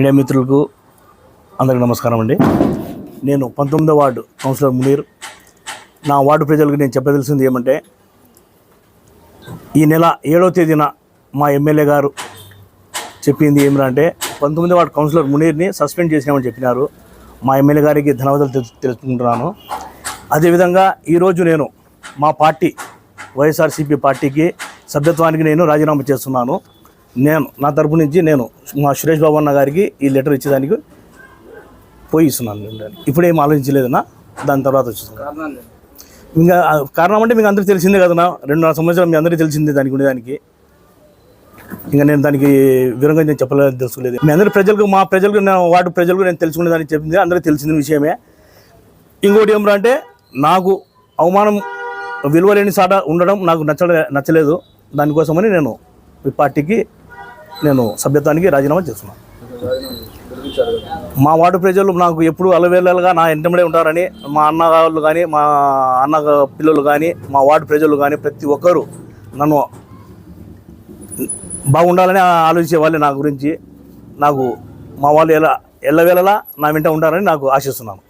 Media మిత్రులకు అందరికీ నమస్కారం అండి. నేను పంతొమ్మిదో వార్డు కౌన్సిలర్ మునీర్. నా వార్డు ప్రజలకు నేను చెప్పదలిసింది ఏమంటే ఈ నెల ఏడవ తేదీన మా ఎమ్మెల్యే గారు చెప్పింది ఏమిటంటే పంతొమ్మిదో వార్డు కౌన్సిలర్ మునీర్ని సస్పెండ్ చేసినామని చెప్పినారు. మా ఎమ్మెల్యే గారికి ధన్యవాదాలు తెలు- తెలుసుకుంటున్నాను అదేవిధంగా ఈరోజు నేను మా పార్టీ వైఎస్ఆర్సీపీ పార్టీకి సభ్యత్వానికి నేను రాజీనామా చేస్తున్నాను. నేను నా తరపు నుంచి నేను మా సురేష్ బాబు అన్న గారికి ఈ లెటర్ ఇచ్చేదానికి పోయి ఇస్తున్నాను ఇప్పుడేం ఆలోచించలేదన్నా దాని తర్వాత వచ్చేస్తాను. ఇంకా కారణం అంటే మీకు అందరికీ తెలిసిందే కదన్నా రెండున్నర సంవత్సరాలు మీ అందరికీ తెలిసిందే దానికి ఉండేదానికి. ఇంకా నేను దానికి వివరంగా నేను చెప్పలేదు తెలుసుకోలేదు. మీ అందరి ప్రజలకు మా ప్రజలకు నేను వాటి ప్రజలకు నేను తెలుసుకునేదానికి చెప్పింది అందరికీ తెలిసిన విషయమే. ఇంకోటి ఏమరా అంటే నాకు అవమానం విలువలేని సాట ఉండడం నాకు నచ్చలే నచ్చలేదు. దానికోసమని నేను ఈ పార్టీకి నేను సభ్యత్వానికి రాజీనామా చేస్తున్నాను మా వార్డు ప్రజలు నాకు ఎప్పుడు అలవేళలుగా నా ఎంటబడే ఉంటారని మా అన్న వాళ్ళు కానీ మా అన్న పిల్లలు కానీ మా వార్డు ప్రజలు కానీ ప్రతి ఒక్కరూ నన్ను బాగుండాలని ఆలోచించే వాళ్ళే నా గురించి నాకు మా వాళ్ళు ఎలా ఎల్లవేళలా నా వెంట ఉంటారని నాకు ఆశిస్తున్నాను.